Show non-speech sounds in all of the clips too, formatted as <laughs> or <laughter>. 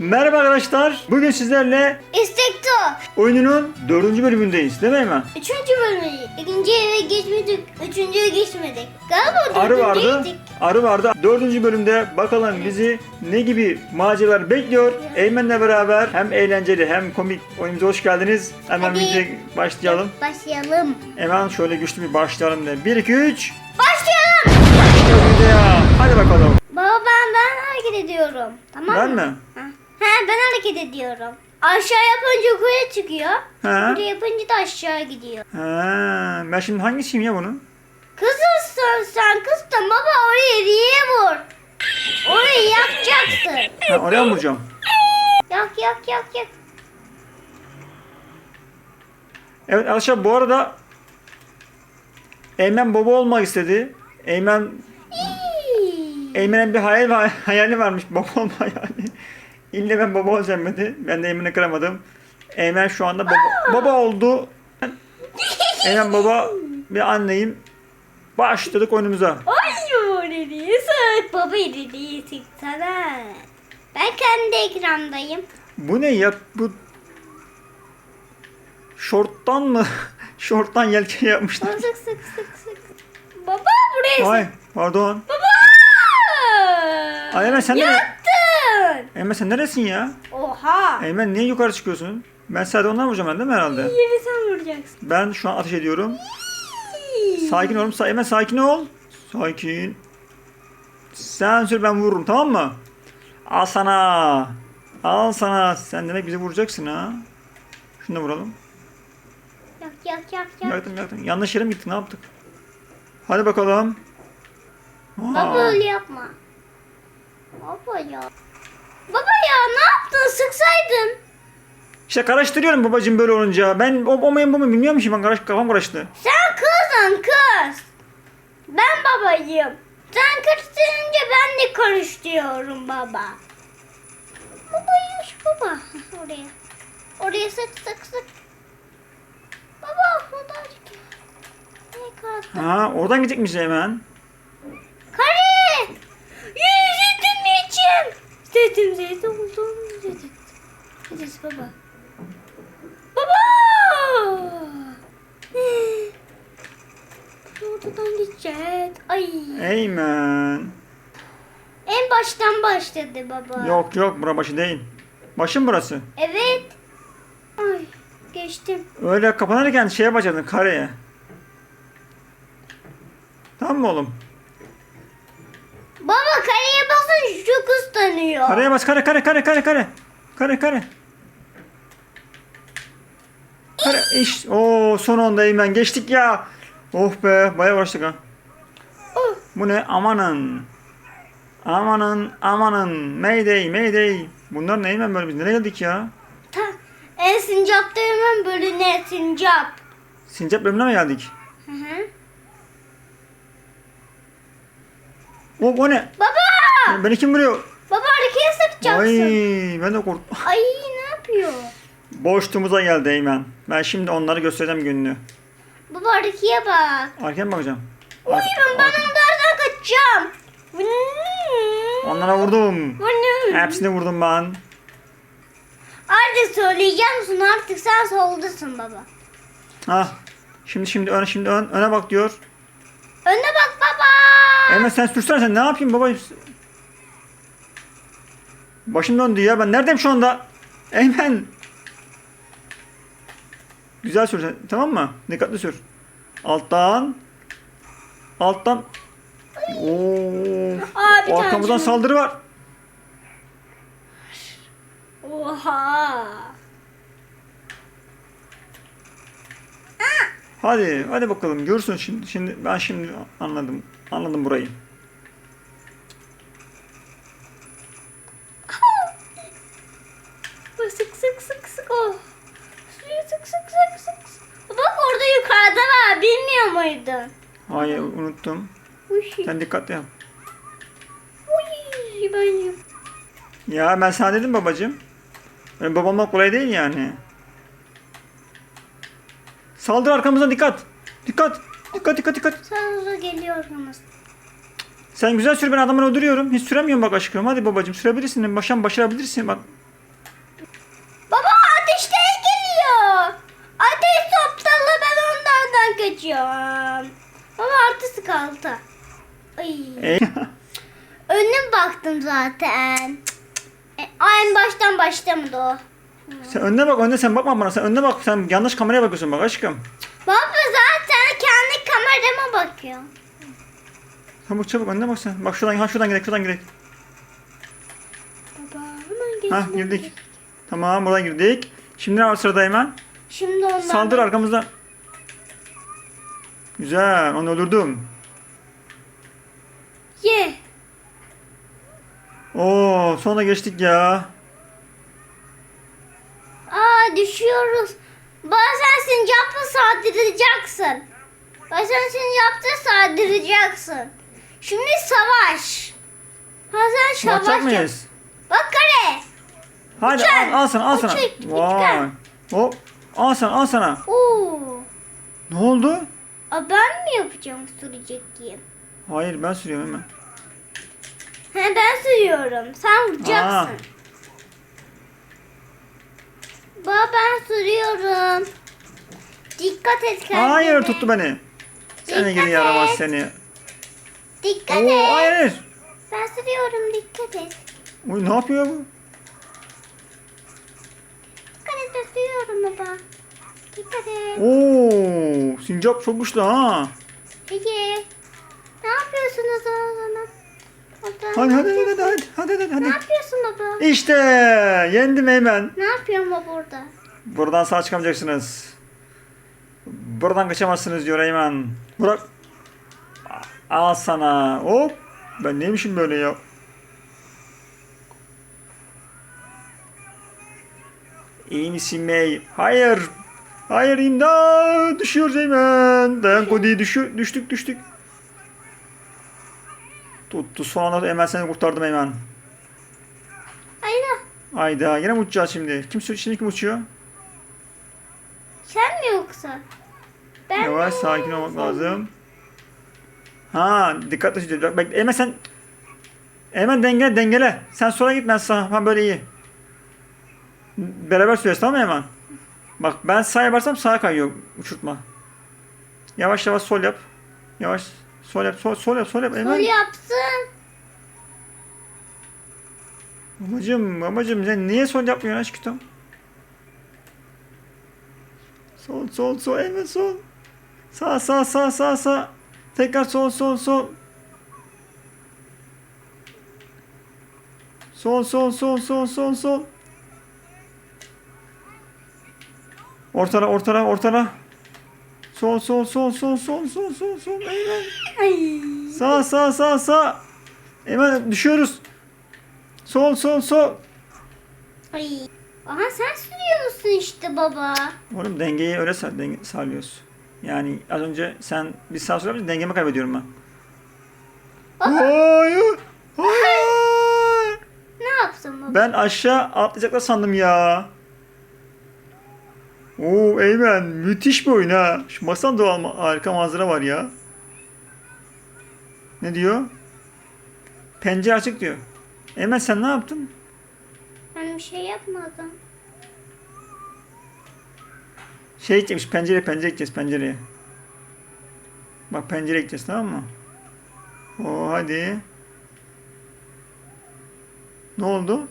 Merhaba arkadaşlar. Bugün sizlerle İstekto. oyununun dördüncü bölümündeyiz. Değil mi Eymen? Üçüncü bölümü. İkinci eve geçmedik. Üçüncüye geçmedik. Galiba Arı vardı. Arı vardı. Dördüncü bölümde bakalım bizi ne gibi maceralar bekliyor. Eymen'le beraber hem eğlenceli hem komik oyunumuza hoş geldiniz. Hemen Hadi. videoya başlayalım. Başlayalım. Hemen şöyle güçlü bir başlayalım da. 1 2 3. Başlayalım. Başlayalım videoya. Hadi bakalım. Baba ben ben hareket ediyorum. Tamam Ben mı? mi? Ha. Ha ben hareket ediyorum. Aşağı yapınca yukarı çıkıyor. Ha? Yukarı yapınca da aşağı gidiyor. Ha, ben şimdi hangisiyim ya bunun? Kızılsın sen kızsın baba oraya diye vur. Orayı yakacaksın. Ha, oraya mı vuracağım? Yak yak yak yak. Evet arkadaşlar bu arada Eymen baba olmak istedi. Eymen Eymen'in bir hayal hayali varmış baba olma hayali. İlle ben baba olacağım dedi. Ben de Eymen'i kıramadım. Eymen şu anda baba, baba oldu. Eymen baba bir anneyim. Başladık oyunumuza. Ay öyle değilsin. Baba değilsin sana. Ben kendi ekrandayım. Bu ne ya? Bu şorttan mı? <laughs> şorttan yelken yapmışlar. Sık sık sık sık. Baba buraya Ay pardon. Baba! Ay Eymen sen de Yattın. Eymen sen neresin ya? Oha. Eymen niye yukarı çıkıyorsun? Ben sadece ondan vuracağım ben değil mi herhalde? Yeri sen vuracaksın. Ben şu an ateş ediyorum. Sakin olun. Sa Eymen sakin ol. Sakin. Sen sür ben vururum tamam mı? Al sana. Al sana. Sen demek bizi vuracaksın ha. Şunu da vuralım. Yak yak yak yak. Yaktım yaktım. Yanlış yere mi gittin ne yaptık? Hadi bakalım. Aa, Baba öyle yapma. Baba ya. Baba ya ne yaptın? Sıksaydın. İşte karıştırıyorum babacığım böyle olunca. Ben o o muyum bu mu bilmiyorum ki ben karış, kafam karıştı. Sen kızın kız. Ben babayım. Sen karıştırınca ben de karıştırıyorum baba. Babaymış baba. Oraya. Oraya sık sık sık. Baba çık. Ne kaldı? Ha oradan gidecekmiş hemen. Kare! Yüzüldüm içim. Dedim dedim oldum dedim. Dedim baba. Baba! Oradan gideceğiz. Ay. Eymen. En baştan başladı baba. Yok yok bura başı değil. Başım burası. Evet. Ay geçtim. Öyle kapanırken şeye başladın kareye. Tamam mı oğlum? Baba kareye basın şu kız tanıyor. Kareye bas kare kare kare kare kare. Kare kare. Kare iş. Oo son anda Eymen geçtik ya. Oh be bayağı uğraştık ha. Oh. Bu ne? Amanın. Amanın amanın. Mayday mayday. Bunlar ne Eymen böyle biz nereye geldik ya? Ta, en sincapta hemen böyle ne sincap. Sincap bölümüne mi geldik? Hı hı. O, o ne? Baba! Beni kim vuruyor? Baba harekete sıkacaksın. Ay ben de korktum. <laughs> Ay ne yapıyor? Boşluğumuza geldi Eymen. Ben şimdi onları göstereceğim gününü. Baba harekeye bak. Arkaya mı bakacağım? Uyuyorum ben onlardan kaçacağım. Onlara vurdum. Hmm. Hepsini vurdum ben. Artık söyleyeceğim misin? Artık sen soldasın baba. Ha. Şimdi şimdi ön şimdi ön öne bak diyor. Önüne bak baba. Eymen sen sürsene sen ne yapayım baba? Başım döndü ya ben neredeyim şu anda? Eymen. Güzel sür sen, tamam mı? Dikkatli sür. Alttan. Alttan. Oo. Aa, bir Arkamızdan saldırı var. Oha. Hadi, hadi bakalım. Görsün şimdi. Şimdi ben şimdi anladım. Anladım burayı. Sık sık sık sık. Suyu sık sık sık sık. Bak orada yukarıda var. Bilmiyor muydun? Hayır, unuttum. Uy. Sen dikkatli yap. Uy. Ben Ya ben sana dedim babacığım. Öyle babamla kolay değil yani. Saldır arkamızdan dikkat. Dikkat. Dikkat dikkat dikkat. Sen hızlı geliyorsunuz. Sen güzel sür ben adamı öldürüyorum. Hiç süremiyorum bak aşkım. Hadi babacım sürebilirsin. Başan başarabilirsin bak. Baba ateşler geliyor. Ateş toptalı ben onlardan kaçıyorum. Baba artısı kaldı. Ay. E? Önüm baktım zaten. E, en baştan başlamadı o sen önüne bak önüne sen bakma bana sen önüne bak sen yanlış kameraya bakıyorsun bak aşkım. Baba zaten kendi kamerama bakıyor. Çabuk çabuk önüne bak sen. Bak şuradan ha şuradan gidelim şuradan gidelim. Baba hemen geçtim. Ha girdik. Tamam buradan girdik. Şimdi ne var sırada hemen? Şimdi ondan Saldır arkamızdan. Güzel onu öldürdüm. Ye. Oo sonra geçtik ya. Düşüyoruz. Bazen sincapla saldıracaksın. Bazen sincapla saldıracaksın. Şimdi savaş. Bazen savaş yap. mıyız? Bak kare. Hadi al, al sana al sana. Uçak, Vay. Hop. Al sana al sana. Oo. Ne oldu? Aa, ben mi yapacağım sürecekiyim? Hayır ben sürüyorum hemen. He ben sürüyorum. Sen vuracaksın. Aa. Baba ben sürüyorum. Dikkat et kendine. Hayır tuttu beni. Seni geri yaramaz seni. Dikkat Oo, et. hayır. Ben sürüyorum dikkat et. Uy ne yapıyor bu? Dikkat et ben sürüyorum baba. Dikkat et. Oo, sincap çok güçlü ha. Peki. Ne yapıyorsunuz? Baba, Hadi hadi hadi hadi hadi hadi. Ne hadi. yapıyorsun baba? İşte yendim hemen. Ne yapıyorsun baba burada? Buradan sağ çıkamayacaksınız. Buradan kaçamazsınız diyor Eymen. Burak. Al sana. Hop. Ben neymişim böyle ya? İyi misin May? Hayır. Hayır imdat. Düşüyoruz Eymen. Dayan Cody düşü, düştük düştük. Tuttu son anda Eymen seni kurtardım Eymen. Ayla. Hayda yine mi uçacağız şimdi? Kim şimdi kim uçuyor? Sen mi yoksa? Ben Yavaş mi? sakin olmak lazım. Ha dikkatli sür. Bak, bekle. Hemen sen hemen dengele dengele. Sen sola git ben sağa. Ha böyle iyi. Beraber sürüyoruz tamam mı hemen? Bak ben sağa yaparsam sağa kayıyor uçurtma. Yavaş yavaş sol yap. Yavaş sol yap sol sol yap sol yap. Sol Hemen. yapsın. Babacım babacım sen niye sol yapmıyorsun aşkım? Sol sol sol hemen sol. Sağ sağ sağ sağ sağ. Tekrar sol sol sol. Sol sol sol sol sol sol. Ortala ortala ortala. Sol sol sol sol sol sol sol sol. Hemen. Ay. Sağ sağ sağ sağ. Hemen düşüyoruz. Sol sol sol. Ay. Aha sen sürüyor musun işte baba? Oğlum dengeyi öyle sa- denge sağlıyoruz. Yani az önce sen bir sağ yapınca dengemi kaybediyorum ben. Hayır. Hayır. Ne yapsın baba? Ben aşağı atlayacaklar sandım ya. Oo Eymen müthiş bir oyun ha. Şu masan doğal harika manzara var ya. Ne diyor? Pencere açık diyor. Eymen sen ne yaptın? Ben bir şey yapmadım. Şey gidecekmiş pencere pencere gideceğiz pencereye. Bak pencere gideceğiz tamam mı? Oo hadi. Ne oldu?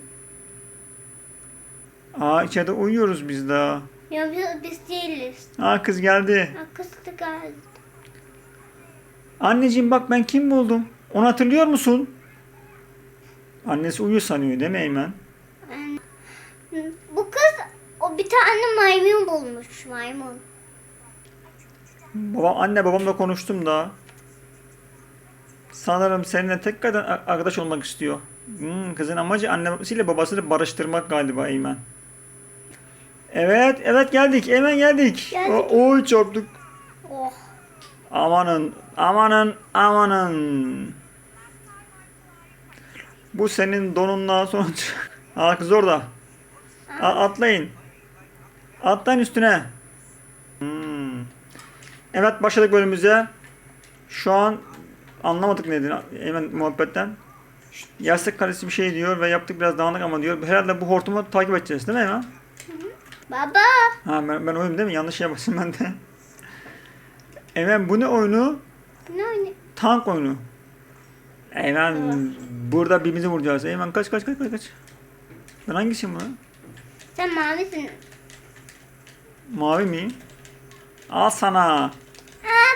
Aa içeride uyuyoruz biz daha. Ya biz, biz değiliz. Aa kız geldi. Akıstı geldi. Anneciğim bak ben kim buldum? Onu hatırlıyor musun? Annesi uyuyor sanıyor değil mi Eymen? Bu kız o bir tane maymun bulmuş maymun. Babam, anne babamla konuştum da. Sanırım seninle tekrardan arkadaş olmak istiyor. Hmm, kızın amacı annesiyle babasını barıştırmak galiba Eymen. Evet, evet geldik. Eymen geldik. Geldik. O, oy çarptık. Oh. Amanın, amanın, amanın. Bu senin donunla sonuç. <laughs> Aa kız orada. A- atlayın. Atlayın üstüne. Hmm. Evet başladık bölümümüze. Şu an anlamadık nedir hemen muhabbetten. Şu Yastık karesi bir şey diyor ve yaptık biraz dağınık ama diyor. Herhalde bu hortumu takip edeceğiz değil mi Eymen? Baba. Ha ben, ben oyum değil mi? Yanlış şey yapasın ben de. <laughs> Eymen bu ne oyunu? Ne oynuyor? Tank oyunu. Eymen burada birbirimizi vuracağız. Eymen kaç kaç kaç kaç kaç. Ben hangisiyim bu? Sen mavisin. Mavi miyim? Al sana. Aa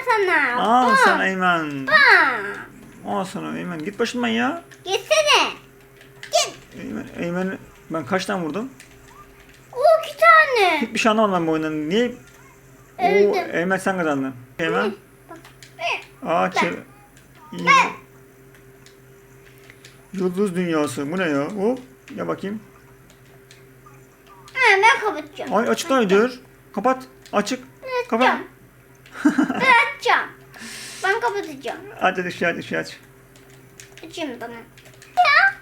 sana. Al Bam. sana Eymen. Bam. Al sana Eymen. Git başımdan ya. Gitsene. Git. Eymen, Eymen ben kaç tane vurdum? O iki tane. Hiçbir şey anlamadım ben bu oyundan. Niye? Oo, Öldüm. Eymen sen kazandın. Eymen. Aa. Yıldız dünyası. Bu ne ya? Hop. Ya bakayım. Ha, ben kapatacağım. Ay açıktaydır. Kapat. Açık. Kapat. <laughs> Açacağım. ben açacağım. Ben kapatacağım. Aç hadi şu aç. Açayım tamam. Ya.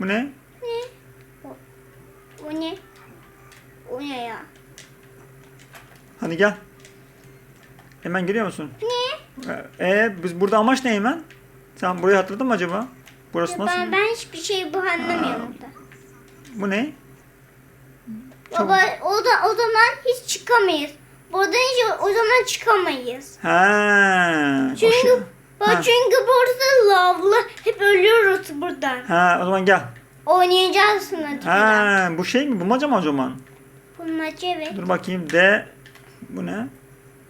Bu ne? Ne? O, o ne? O ne ya? Hadi gel. Hemen geliyor musun? Ne? Ee biz burada amaç ne Eymen? Sen burayı hatırladın mı acaba? Burası nasıl? ben, ben hiçbir şey bu anlamıyorum da. Bu ne? Baba o da o zaman hiç çıkamayız. Buradan hiç o, o zaman çıkamayız. Ha. o Çünkü bak Ha. çünkü burada lavlı hep ölüyoruz buradan. Ha o zaman gel. Oynayacağız. Ha bu şey mi? Bulmaca mı o zaman? Bulmaca evet. Dur bakayım. D. Bu ne?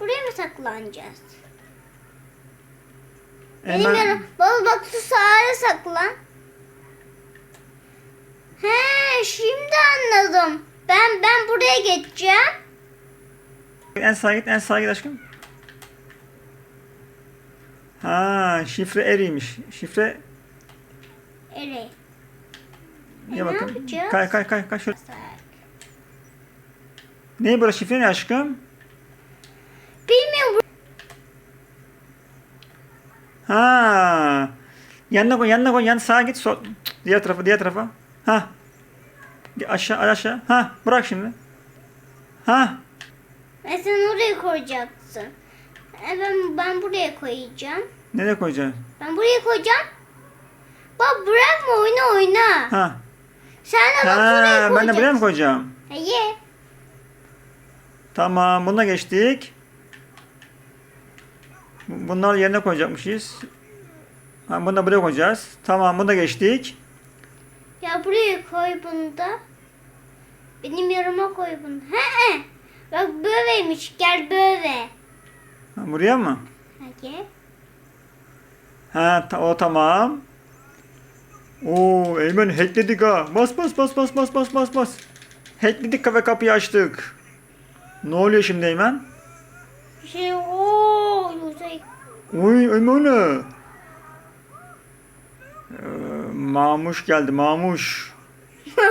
Buraya mı saklanacağız? Benim Eymen. yanım. Baba bak şu sağa saklan. He şimdi anladım. Ben ben buraya geçeceğim. En sağa git, en sağa git aşkım. Ha, şifre eriymiş. Şifre Evet. niye E, ne bakın? Kay kay kay kay şöyle. Ne böyle şifre ne aşkım? Bilmiyorum. Ha. Yanına koy, yanına koy, yan sağa git, sol. Diğer tarafa, diğer tarafa. Ha. Aşağı, aşağı. Ha, bırak şimdi. Ha. Ben sen oraya koyacaksın. E, Ben, ben buraya koyacağım. Nereye koyacaksın? Ben buraya koyacağım. Bak bırakma oyna oyna. Ha. Sen de bak buraya koyacaksın. ben de buraya mı koyacağım? Hayır. Tamam, buna geçtik. Bu- Bunları yerine koyacakmışız. Ha, bunu da buraya koyacağız. Tamam, bunu da geçtik. Ya buraya koy bunu da. Benim yoruma koy bunu. He he. Bak böyleymiş. Gel böyle. Ha, buraya mı? Hayır. Ha, ta- o tamam. Oo, Eymen hackledik ha. Bas bas bas bas bas bas bas bas. Hackledik ve kapıyı açtık. Ne oluyor şimdi Eymen? Şey uzay. Oy Eymen o ne? Ee, Mamuş geldi Mamuş. <laughs>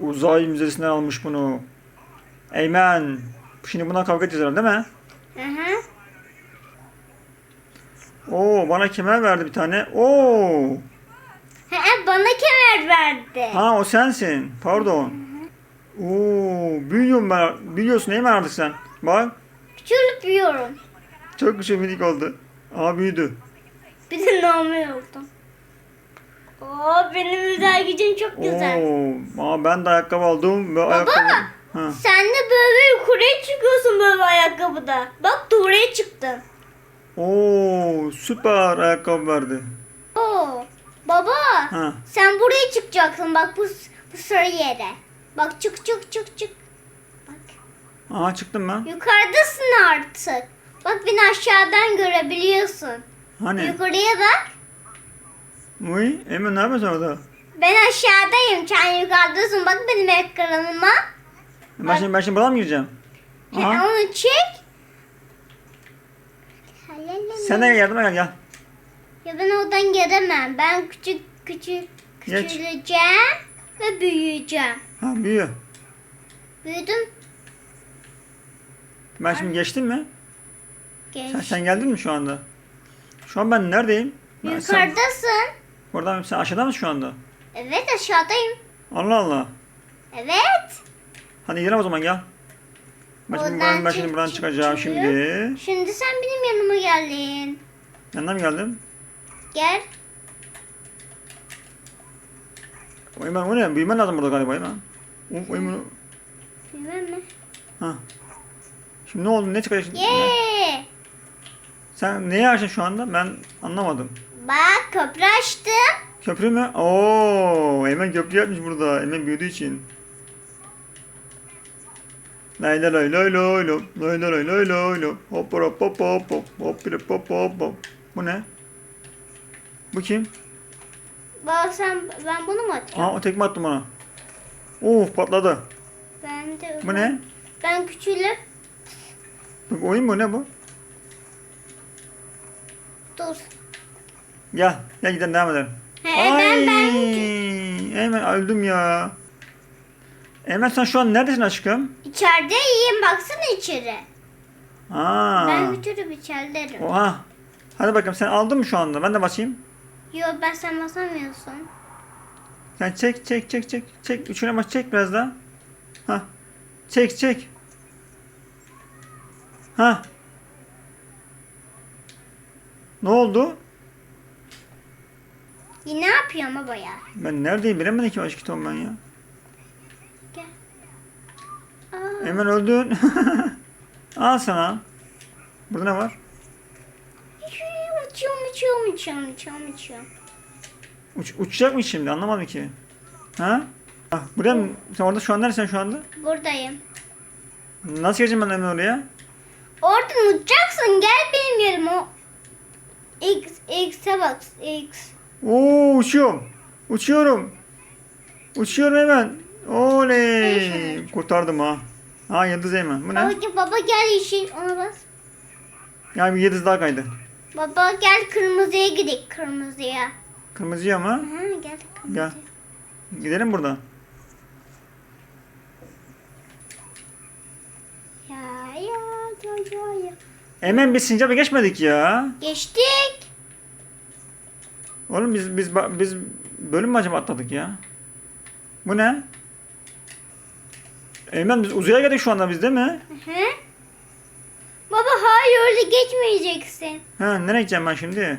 Uzay müzesinden almış bunu. Eymen. Şimdi buna kavga edeceğiz değil mi? Hı hı. Oo bana kemer verdi bir tane. Oo. He, bana kemer verdi. Ha o sensin. Pardon. Oo büyüyorum ben. Büyüyorsun Eymen artık sen. Bak. Küçülüp yiyorum. Çok güzel minik oldu. Aa büyüdü. Bir de normal oldum. Oo benim özel gücüm çok güzel. Oo. Aa ben de ayakkabı aldım ve ayakkabı. Ha. Sen de böyle yukarıya çıkıyorsun böyle ayakkabıda. Bak oraya çıktın. Oo süper ayakkabı verdi. Oo. Baba. Ha. Sen buraya çıkacaksın bak bu, bu sarı yere. Bak çık çık çık çık. Bak. Aha çıktım ben. Yukarıdasın artık. Bak beni aşağıdan görebiliyorsun. Hani? Yukarıya bak. Uy Eymen ne yapıyorsun orada? Ben aşağıdayım. Sen yukarıdasın. Bak benim ekranıma. Ben şimdi, ben şimdi buradan mı gireceğim? Aha. onu çek. Sen de yardıma gel gel. Ya ben oradan gelemem. Ben küçük küçük Geç. küçüleceğim ve büyüyeceğim. Ha büyüyor. Büyüdüm. Ben şimdi geçtim mi? Geç. Sen, sen geldin mi şu anda? Şu an ben neredeyim? Ben, sen, Yukarıdasın. oradan sen aşağıda mısın şu anda? Evet aşağıdayım. Allah Allah. Evet. Hadi gidelim o zaman gel. Ben şimdi, buradan, ben şimdi buradan çık, çıkacağım çık. şimdi. Şimdi sen benim yanıma geldin. Yanına mı geldim? Gel. Eymen o ne? Büyümen lazım burada galiba Eymen. Eymen. Bilmem mi? Ha. Şimdi ne oldu? Ne çıkacak şimdi? Ne? Sen neyi açtın şu anda? Ben anlamadım. Bak köprü açtım. Köprü mü? Oo, Eymen köprü yapmış burada. Eymen büyüdüğü için. Lay lay lay lay lay lay lay lay lay lay lay hop hop hop hop hop hop hop hop hop Bu ne? Bu kim? Bak sen ben bunu mu atacağım? Aa o tekme attım ona. Uf patladı. Ben de Bu ne? Ben küçülüp Bu oyun mu ne bu? Dur. Gel. Gel gidelim devam edelim. He, ben ben Eymen öldüm ya. Eymen sen şu an neredesin aşkım? içeride yiyeyim baksana içeri. Aa. Ben götürüp içeriderim. Oha. Hadi bakalım sen aldın mı şu anda? Ben de basayım. Yo ben sen basamıyorsun. Sen çek çek çek çek. Çek. Üçüne bas çek biraz daha. Ha. Çek çek. Ha. Ne oldu? Yine ne yapıyorum baba ya? Ben neredeyim bilemedim ki aşkım ben ya. Gel. Aa, Hemen öldün. <laughs> Al sana. Burada ne var? uçuyorum uçuyorum uçuyorum uçuyorum uçuyorum. Uç, uçacak mı şimdi? Anlamadım ki. Ha? Ah, buraya mı? Sen orada şu an neredesin şu anda? Buradayım. Nasıl geleceğim ben hemen oraya? Oradan uçacaksın gel benim yerime. X, X'e bak X. Oo uçuyorum. Uçuyorum. Uçuyorum hemen. Oley. Kurtardım ha. Ha yıldız hemen. Bu ne? Baba, baba gel yeşil ona bas. Ya bir yıldız daha kaydı. Baba gel kırmızıya gidelim kırmızıya. Kırmızıya mı? Ha, gel kırmızıya. Gel. Gidelim buradan. Ya ya ya ya ya. Hemen biz sincaba geçmedik ya. Geçtik. Oğlum biz biz biz bölüm mü acaba atladık ya? Bu ne? Eymen biz uzaya geldik şu anda biz değil mi? Hı? Baba hayır öyle geçmeyeceksin. Ha nereye gideceğim ben şimdi?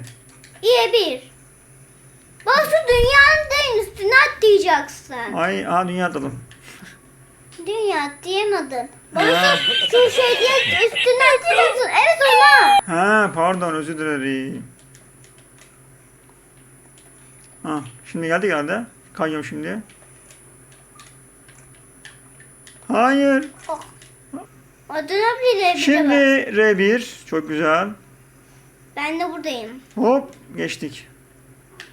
İyi bir. Bak şu dünyanın da üstüne atlayacaksın. Ay aha dünya atladım. Dünya atlayamadın. Baba Ha. şu, şey diye üstüne atlayacaksın. Evet ona. Ha pardon özür dilerim. Ha şimdi geldik herhalde. Kayıyorum şimdi. Hayır. Oh. Adına bile Şimdi de bak. R1 çok güzel. Ben de buradayım. Hop geçtik.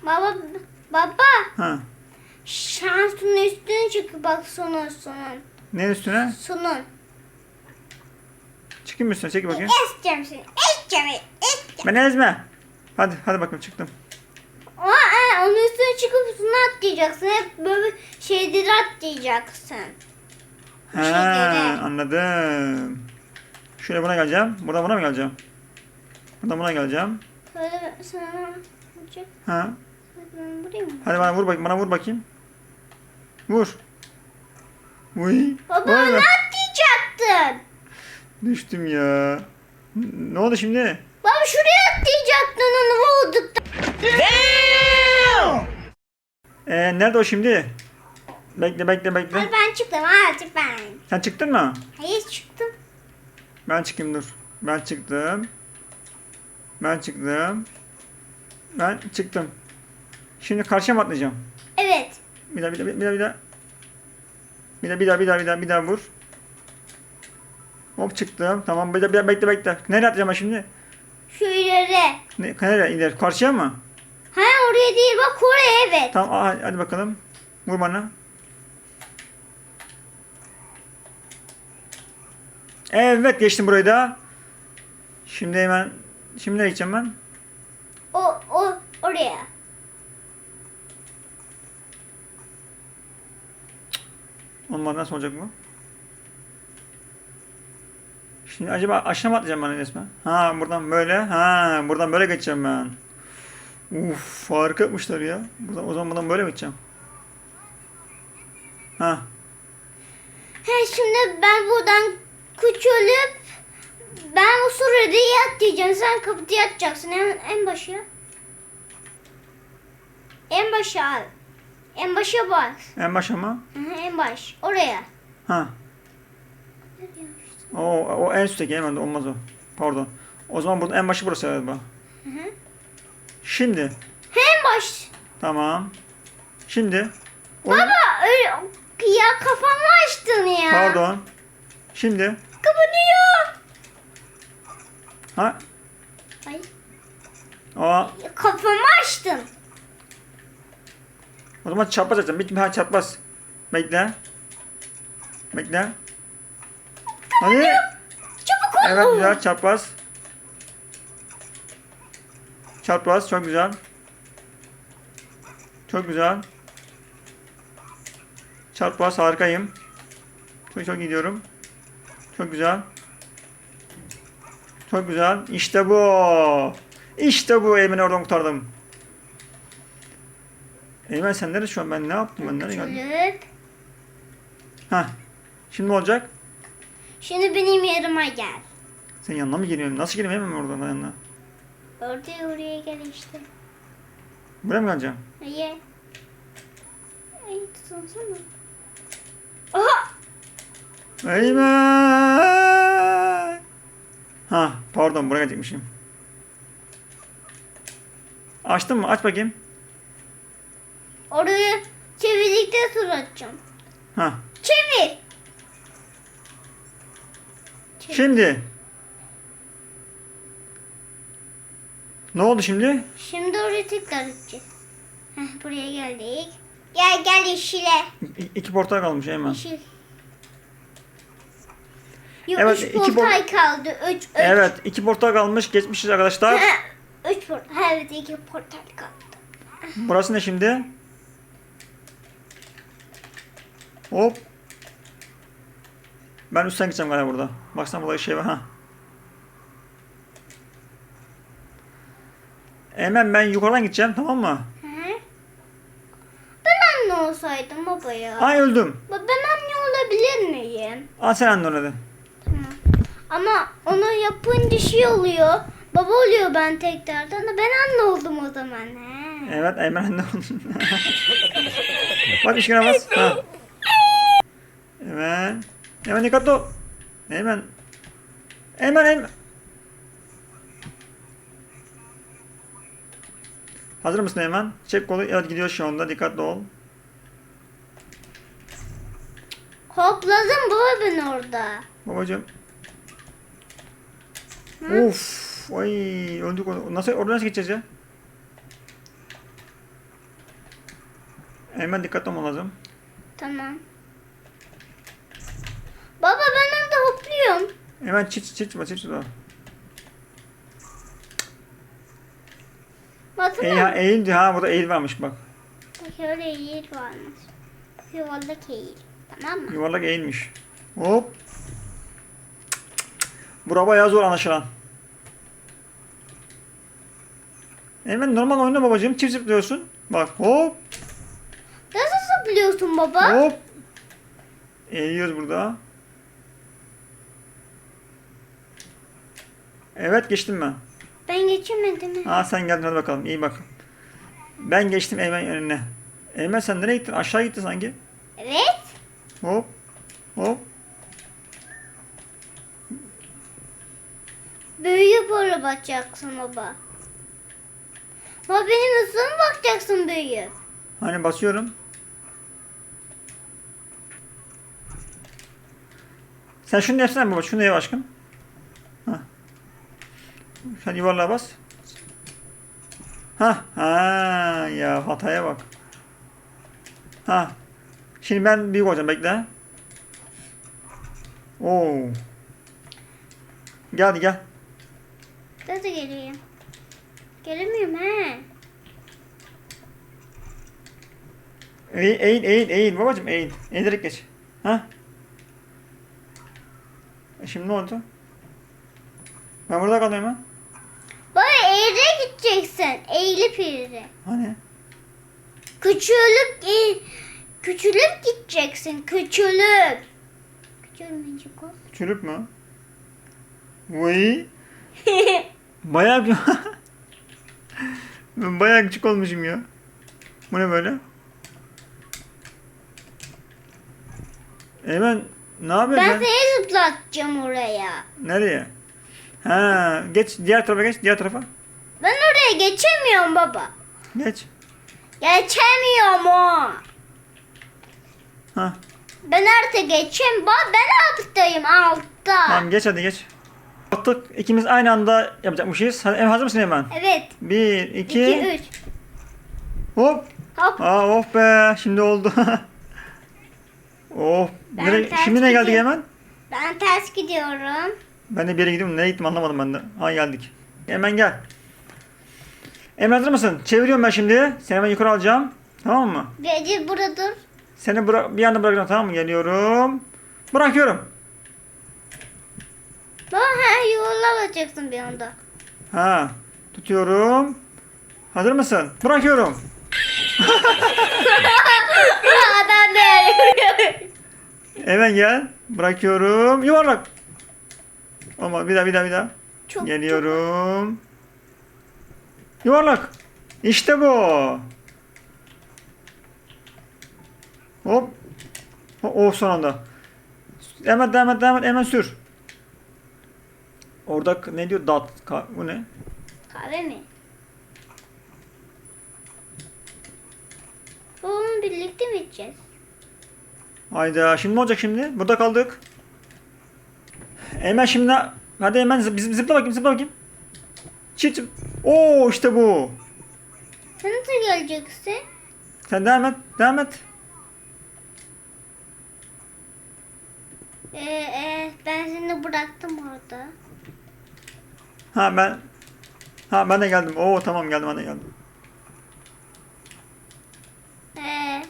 Baba baba Ha. şansın üstüne çık bak sonun sonun. Ne üstüne? Sonun. Çıkayım mı üstüne? Çek bakayım. Eseceğim seni. Eseceğim. Eseceğim. Beni ezme. Hadi hadi bakalım çıktım. Aa, aa, onun üstüne çıkıp üstüne atlayacaksın. Hep böyle şeyleri atlayacaksın. Şeyleri. anladım. Şöyle buna geleceğim. Buradan buna mı geleceğim? Buradan buna geleceğim. Böyle sana. Ha. Ben? Hadi bana vur bakayım. Bana vur bakayım. Vur. Uy. Baba Vay be. atlayacaktın? Düştüm ya. Ne oldu şimdi? Baba şuraya atlayacaktın onu vurduktan. Ee, nerede o şimdi? Bekle bekle bekle. Hadi ben çıktım artık ben. Sen çıktın mı? Hayır çıktım. Ben çıkayım dur. Ben çıktım. Ben çıktım. Ben çıktım. Şimdi karşıya mı atlayacağım? Evet. Bir daha bir daha bir daha bir daha. Bir daha bir daha bir daha bir daha bir daha vur. Hop çıktım. Tamam bir daha, bir daha bekle bekle. Nereye atlayacağım ben şimdi? Şu ileri. Ne, nereye ileri? Karşıya mı? Ha oraya değil bak oraya evet. Tamam aa, hadi bakalım. Vur bana. Evet geçtim burayı da. Şimdi hemen şimdi nereye gideceğim ben? O o oraya. Olmadı nasıl olacak bu? Şimdi acaba aşağı mı atlayacağım ben resmen? Ha buradan böyle. Ha buradan böyle geçeceğim ben. Uf harika yapmışlar ya. Buradan, o zaman buradan böyle mi gideceğim? Ha. He şimdi ben buradan küçülüp ben o sırada atlayacağım. Sen kapıya atacaksın en, en başa. En başa al. En başa bas. En başa mı? Hı hı, en baş. Oraya. Ha. O, o en üstteki hemen de olmaz o. Pardon. O zaman burada en başı burası galiba. Hı hı. Şimdi. Hem baş. Tamam. Şimdi. Oyun- Baba öyle ya kafamı açtın ya. Pardon. Şimdi. Kapanıyor. Ha? Ay Aa, kafamı açtın. O zaman çarpmaz açacağım. Bitme ha çarpmaz. Bekle. Bekle. Hadi. Çabuk ol. Evet güzel çarpmaz. Çarpmaz çok güzel. Çok güzel. Çarpmaz harikayım. Çok çok gidiyorum. Çok güzel. Çok güzel. İşte bu. İşte bu. Eymen'i oradan kurtardım. Eymen sen nerede şu an? Ben ne yaptım? Ben nereye geldim? Küçülüp. Heh. Şimdi ne olacak? Şimdi benim yanıma gel. Sen yanına mı geliyorsun? Nasıl geleyim Eymen oradan yanına? Oraya oraya gel işte. Buraya mı geleceğim? Hayır. Ay tutunsana. Aha! Eymen! Ha, pardon buraya gelecekmişim. Açtın mı? Aç bakayım. Orayı çevirdikte tur atacağım. Ha. Çevir. Çevir. Şimdi. Ne oldu şimdi? Şimdi oraya tekrar atacağız. Heh, buraya geldik. Gel gel yeşile. İ- iki portal kalmış Eymen. Yeşil. Yok Evet, üç iki portal kaldı. Üç, üç. Evet, iki portal kalmış. Geçmişiz arkadaşlar. <laughs> üç portal. Evet iki portal kaldı. Burası ne şimdi? Hop. Ben üstten gideceğim galiba burada. Baksana burada şey var. Ha. Hemen ben yukarıdan gideceğim tamam mı? Hı hı. Ben anne olsaydım baba ya. Ay öldüm. Ba- Ben anne olabilir miyim? Aa sen anne hadi. Tamam. Ama onu yapınca şey oluyor. Baba oluyor ben tekrardan da ben anne oldum o zaman. He. Evet Eymen anne oldun. <laughs> Bak işine bas. Ha. Hemen. Hemen dikkatli ol. Hemen. Hemen hemen. Hazır mısın hemen? Çek kolu. Evet gidiyor şu anda. Dikkatli ol. Hopladım baba ben orada. Babacığım. Hı? Of. Ay öldük. orada. Nasıl oradan nasıl gideceğiz ya? Hemen dikkatli olman lazım. Tamam. Baba ben orada hopluyorum. Hemen çift çift çift çift. çift. Bakın Eğil, ha, eğil. Ha burada eğil varmış bak. Bak öyle yer varmış. Yuvarlak eğil. Tamam mı? Yuvarlak eğilmiş. Hop. Bura bayağı zor anlaşılan. Hemen normal oyna babacığım. Çift zıplıyorsun. Bak hop Nasıl zıplıyorsun baba? hop. Eğiliyoruz burada. Evet geçtim ben. Ben geçemedim. Ha sen geldin hadi bakalım. İyi bak. Ben geçtim Eymen önüne. Eymen sen nereye gittin? Aşağı gittin sanki. Evet. Hop. Hop. Büyüyüp oraya bakacaksın baba. Baba benim mı bakacaksın büyüyüp? Hani basıyorum. Sen şunu yapsana baba. Şunu yap aşkım. Sen yuvarlığa bas. Ha, ha ya hataya bak. Ha. Şimdi ben büyük olacağım bekle. Oo. Gel hadi gel. Nasıl geleyim? Gelemiyorum he. Eğil eğil eğil, eğil babacım eğil. Eğilerek geç. Ha? E şimdi ne oldu? Ben burada kalıyorum ha. Baba eğri gideceksin. Eğilip eğri. Hani? Küçülüp küçülüp gideceksin. Küçülüp. Küçülmeyecek o. Çürük mü? Vay. <laughs> Bayağı bir... ben bayağı küçük olmuşum ya. Bu ne böyle? Hemen Ne yapıyorsun Ben sen? seni zıplatacağım oraya. Nereye? Ha, geç diğer tarafa geç diğer tarafa. Ben oraya geçemiyorum baba. Geç. Geçemiyorum o. Ha, Ben artık geçeyim. Bak ben alttayım altta. tamam geç hadi geç. Attık ikimiz aynı anda yapacakmışız. Hadi, hazır mısın hemen? Evet. Bir, iki, 2 3. hop. Hop. Aa oh be şimdi oldu. <laughs> oh. Ben Nereye- şimdi ne geldik hemen? Ben ters gidiyorum. Ben de bir yere gidiyorum. Nereye gittim anlamadım ben de. Ha geldik. Hemen gel. Emre hazır mısın? Çeviriyorum ben şimdi. Seni hemen yukarı alacağım. Tamam mı? Bence burada dur. Seni bıra- bir anda bırakacağım tamam mı? Geliyorum. Bırakıyorum. Baba ha yuvarla alacaksın bir anda. Ha. Tutuyorum. Hazır mısın? Bırakıyorum. ben de Hemen gel. Bırakıyorum. Yuvarlak. Olmadı. Bir daha bir daha bir daha. Çok Geliyorum. Yuvarlak. İşte bu. Hop. Oh son anda. Hemen devam et devam et hemen sür. Orada ne diyor? Dat. Ka- bu ne? Kahve mi? Babamla birlikte mi içeceğiz? Hayda şimdi ne olacak şimdi? Burada kaldık. Hemen şimdi hadi hemen zıp, zıp- zıpla bakayım zıpla bakayım. Çıt. Oo işte bu. Sen nasıl geleceksin? Sen devam et devam et. Ee, e, ben seni bıraktım orada. Ha ben Ha ben de geldim. Oo tamam geldim ben de geldim. Ee,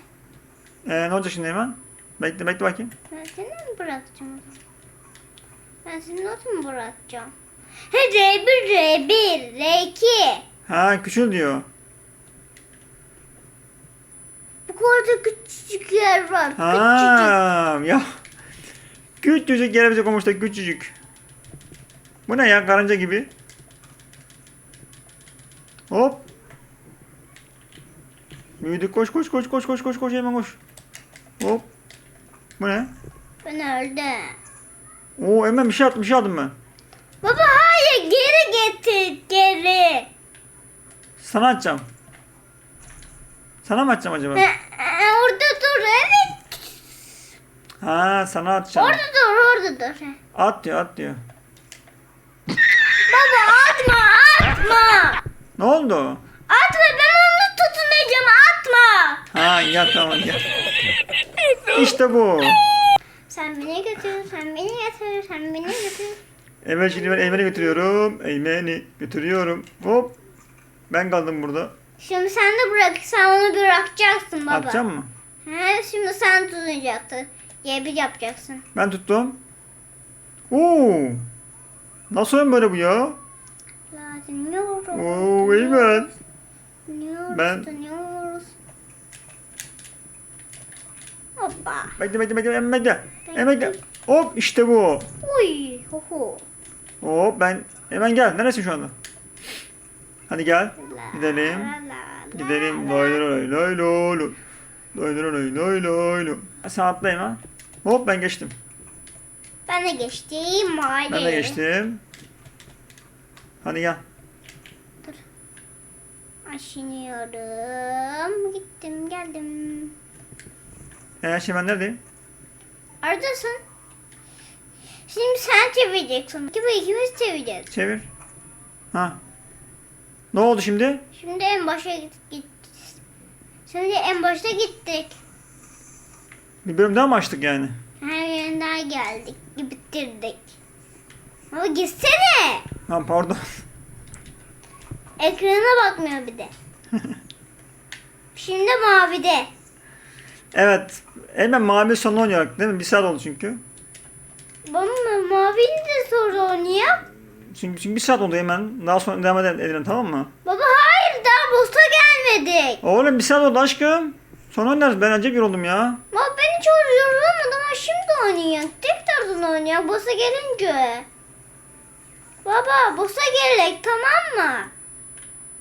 Ee, ne olacak şimdi hemen? Bekle bekle bakayım. ben seni mi bırakacağım? Ben seni nasıl mı bırakacağım? He R1, R1, R2. Ha küçül diyor. Bu kadar küçücük yer var. Küçücük. Ha ya. Küçücük yere bize koymuşlar küçücük. Bu ne ya karınca gibi. Hop. Büyüdük koş koş koş koş koş koş koş hemen koş. Hop. Bu ne? Ben öldüm. Oo hemen bir şey attım bir şey aldım ben. Baba hayır geri getir geri. Sana atacağım. Sana mı atacağım acaba? Ha, ha, orada dur evet. Ha sana atacağım. Orada dur orada dur. At diyor at diyor. Baba atma atma. Ne oldu? Atma ben onu tutunacağım atma. Ha gel tamam gel. İşte bu. Sen beni götür sen beni götür sen beni götür. Evet şimdi ben Eymen'i götürüyorum. Eymen'i götürüyorum. Hop. Ben kaldım burada. Şimdi sen de bırak sen onu bırakacaksın baba. Atacağım mı? He, şimdi sen tutunacaksın. Ye bir yapacaksın. Ben tuttum. Oo. Nasıl oyun böyle bu ya? Lazım yoruyoruz. Oo Eymen. Tutunuyoruz, Ben- tutunuyoruz. Hoppa. Bekle bekle bekle bekle. Hemen bekle. Hop işte bu. Uy, ho ho. Hop ben hemen gel. Neresin şu anda? Hadi gel. Gidelim. Gidelim. lay lay lay lay. Lay lay lay lay lay lay. Sen atla Eymen. Hop ben geçtim. Ben de geçtim. Hadi. Ben de geçtim. Hadi gel. Aşınıyorum. Gittim geldim. Ee, şimdi ben neredeyim? Oradasın. Şimdi sen çevireceksin. Gibi ikimiz çevireceğiz. Çevir. Ha. Ne oldu şimdi? Şimdi en başa git. git. Şimdi en başta gittik. Bir bölüm daha mı açtık yani? Her yönden geldik. Bitirdik. Ama gitsene. Ha pardon. Ekrana bakmıyor bir de. <laughs> Şimdi mavide. Evet. Hemen mavi sonu oynayarak değil mi? Bir saat oldu çünkü. Baba mavinin de soru oynuyor. Çünkü, çünkü bir saat oldu hemen. Daha sonra devam edelim, edelim tamam mı? Baba hayır daha boss'a gelmedik. Oğlum bir saat oldu aşkım. Sonra oynarız. Ben acayip yoruldum ya. Baba ben hiç yorulmadım ama şimdi oynayacak. Tekrardan oynayacak boss'a gelince. Baba boss'a gerek tamam mı?